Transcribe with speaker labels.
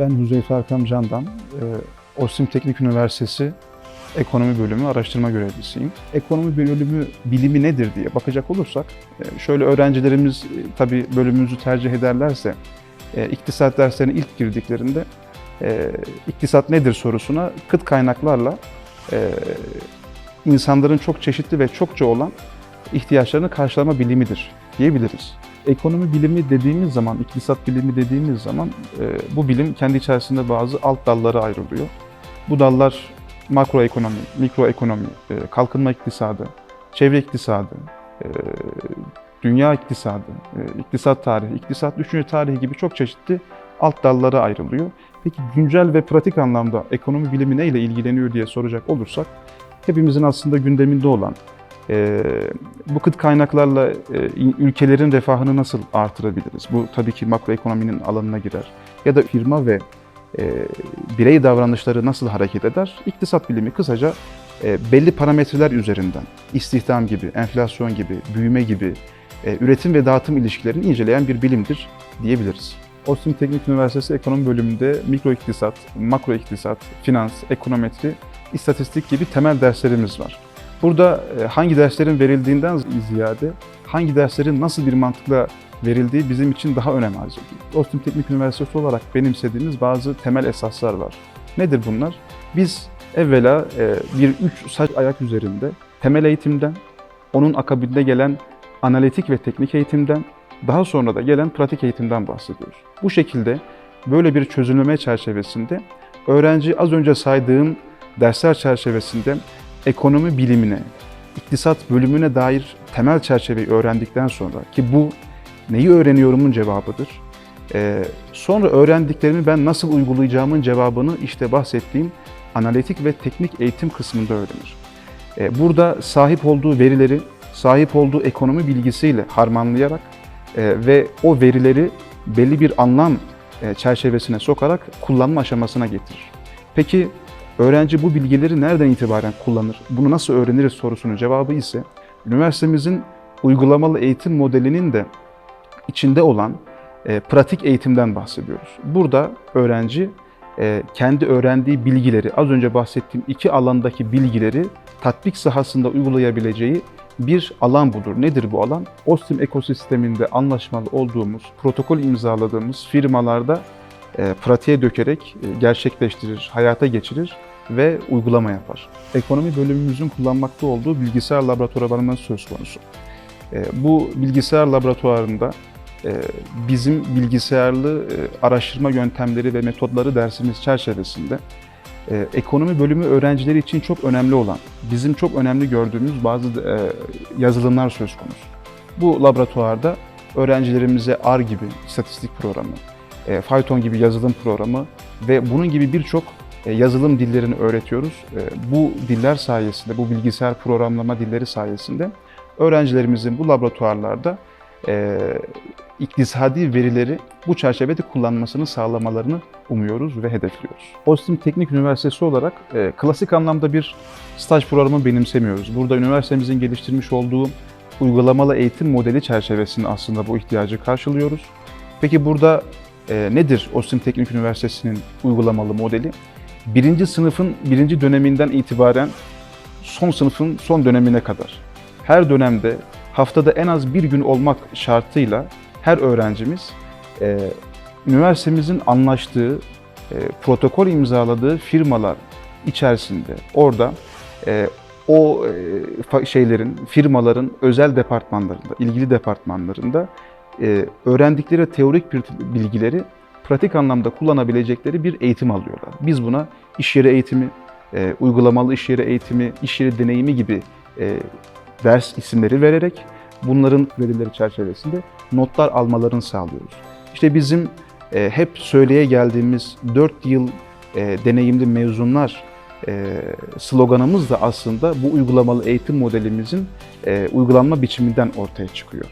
Speaker 1: Ben Huzeyfe Arkam Candan, e, Ostim Teknik Üniversitesi Ekonomi Bölümü araştırma görevlisiyim. Ekonomi bölümü bilimi nedir diye bakacak olursak, e, şöyle öğrencilerimiz e, tabii bölümümüzü tercih ederlerse, iktisat derslerine ilk girdiklerinde iktisat nedir sorusuna kıt kaynaklarla insanların çok çeşitli ve çokça olan ihtiyaçlarını karşılama bilimidir diyebiliriz. Ekonomi bilimi dediğimiz zaman, iktisat bilimi dediğimiz zaman e, bu bilim kendi içerisinde bazı alt dallara ayrılıyor. Bu dallar makroekonomi, mikroekonomi, e, kalkınma iktisadı, çevre iktisadı, e, dünya iktisadı, iktisat tarihi, iktisat düşünce tarihi gibi çok çeşitli alt dallara ayrılıyor. Peki güncel ve pratik anlamda ekonomi bilimi neyle ilgileniyor diye soracak olursak, hepimizin aslında gündeminde olan e, bu kıt kaynaklarla e, ülkelerin refahını nasıl artırabiliriz? Bu tabii ki makroekonominin alanına girer. Ya da firma ve e, birey davranışları nasıl hareket eder? İktisat bilimi kısaca e, belli parametreler üzerinden istihdam gibi, enflasyon gibi, büyüme gibi, üretim ve dağıtım ilişkilerini inceleyen bir bilimdir diyebiliriz. Ostim Teknik Üniversitesi Ekonomi Bölümünde mikro iktisat, makro iktisat, finans, ekonometri, istatistik gibi temel derslerimiz var. Burada e, hangi derslerin verildiğinden ziyade hangi derslerin nasıl bir mantıkla verildiği bizim için daha önem arz ediyor. Ostim Teknik Üniversitesi olarak benimsediğimiz bazı temel esaslar var. Nedir bunlar? Biz evvela e, bir üç saç ayak üzerinde temel eğitimden, onun akabinde gelen analitik ve teknik eğitimden, daha sonra da gelen pratik eğitimden bahsediyoruz. Bu şekilde böyle bir çözümleme çerçevesinde öğrenci az önce saydığım dersler çerçevesinde ekonomi bilimine, iktisat bölümüne dair temel çerçeveyi öğrendikten sonra ki bu neyi öğreniyorumun cevabıdır. Sonra öğrendiklerimi ben nasıl uygulayacağımın cevabını işte bahsettiğim analitik ve teknik eğitim kısmında öğrenir. Burada sahip olduğu verileri, sahip olduğu ekonomi bilgisiyle harmanlayarak ve o verileri belli bir anlam çerçevesine sokarak kullanma aşamasına getirir. Peki öğrenci bu bilgileri nereden itibaren kullanır, bunu nasıl öğreniriz sorusunun cevabı ise üniversitemizin uygulamalı eğitim modelinin de içinde olan e, pratik eğitimden bahsediyoruz. Burada öğrenci e, kendi öğrendiği bilgileri, az önce bahsettiğim iki alandaki bilgileri tatbik sahasında uygulayabileceği bir alan budur. Nedir bu alan? OSTİM ekosisteminde anlaşmalı olduğumuz, protokol imzaladığımız firmalarda e, pratiğe dökerek e, gerçekleştirir, hayata geçirir ve uygulama yapar. Ekonomi bölümümüzün kullanmakta olduğu bilgisayar laboratuvarlarımız söz konusu. E, bu bilgisayar laboratuvarında e, bizim bilgisayarlı e, araştırma yöntemleri ve metodları dersimiz çerçevesinde e, ekonomi bölümü öğrencileri için çok önemli olan, bizim çok önemli gördüğümüz bazı yazılımlar söz konusu. Bu laboratuvarda öğrencilerimize R gibi istatistik programı, Python gibi yazılım programı ve bunun gibi birçok yazılım dillerini öğretiyoruz. E, bu diller sayesinde, bu bilgisayar programlama dilleri sayesinde öğrencilerimizin bu laboratuvarlarda e, iktisadi verileri bu çerçevede kullanmasını sağlamalarını umuyoruz ve hedefliyoruz. Ostim Teknik Üniversitesi olarak e, klasik anlamda bir staj programı benimsemiyoruz. Burada üniversitemizin geliştirmiş olduğu uygulamalı eğitim modeli çerçevesinde aslında bu ihtiyacı karşılıyoruz. Peki burada e, nedir Ostim Teknik Üniversitesi'nin uygulamalı modeli? Birinci sınıfın birinci döneminden itibaren son sınıfın son dönemine kadar. Her dönemde haftada en az bir gün olmak şartıyla her öğrencimiz e, üniversitemizin anlaştığı, e, protokol imzaladığı firmalar içerisinde orada e, o e, şeylerin, firmaların özel departmanlarında, ilgili departmanlarında e, öğrendikleri teorik bilgileri pratik anlamda kullanabilecekleri bir eğitim alıyorlar. Biz buna iş yeri eğitimi, e, uygulamalı iş yeri eğitimi, iş yeri deneyimi gibi e, ders isimleri vererek bunların kredileri çerçevesinde notlar almalarını sağlıyoruz. İşte bizim e, hep söyleye geldiğimiz 4 yıl e, deneyimli mezunlar e, sloganımız da aslında bu uygulamalı eğitim modelimizin e, uygulanma biçiminden ortaya çıkıyor.